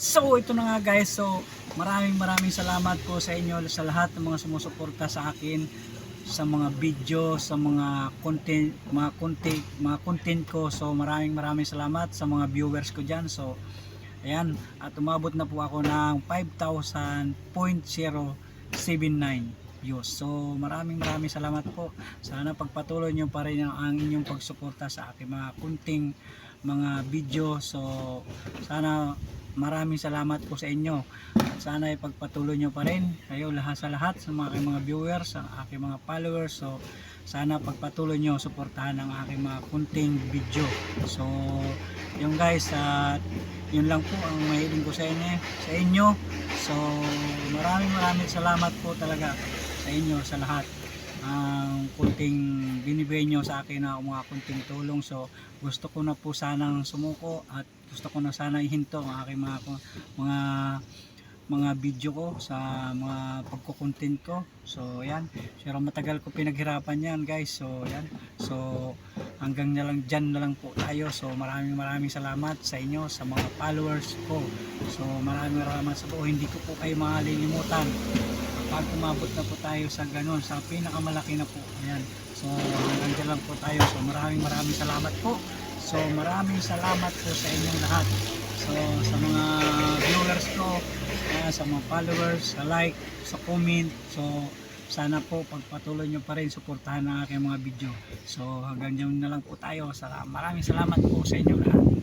So ito na nga guys, so maraming maraming salamat po sa inyo sa lahat ng mga sumusuporta sa akin sa mga video, sa mga content, mga content, mga content ko. So maraming maraming salamat sa mga viewers ko diyan. So ayan, at umabot na po ako ng 5,000.079 views. So maraming maraming salamat po. Sana pagpatuloy nyo pa rin ang, inyong pagsuporta sa aking mga kunting mga video. So sana maraming salamat po sa inyo. Sana ipagpatuloy nyo pa rin kayo lahat sa lahat sa mga aking mga viewers, sa aking mga followers. So sana pagpatuloy nyo suportahan ang aking mga kunting video. So yung guys at yun lang po ang mahiling ko sa inyo, sa inyo. So maraming maraming salamat po talaga sa inyo sa lahat ang kunting binibigay nyo sa akin na mga kunting tulong. So gusto ko na po sanang sumuko at gusto ko na sana ihinto ang aking mga mga mga video ko sa mga pagkukontent ko. So yan. Pero matagal ko pinaghirapan yan guys. So yan. So hanggang na lang dyan na lang po tayo. So maraming maraming salamat sa inyo sa mga followers ko. So maraming maraming sa po hindi ko po kayo malilimutan pag umabot na po tayo sa ganun sa pinakamalaki na po. Ayan. So hanggang dyan lang po tayo. So maraming maraming salamat po. So maraming salamat po sa inyong lahat. So sa mga viewers ko ayan, sa mga followers sa like sa comment. So sana po pagpatuloy nyo pa rin suportahan ang aking mga video. So hanggang dyan na lang po tayo. Sala- maraming salamat po sa inyo lahat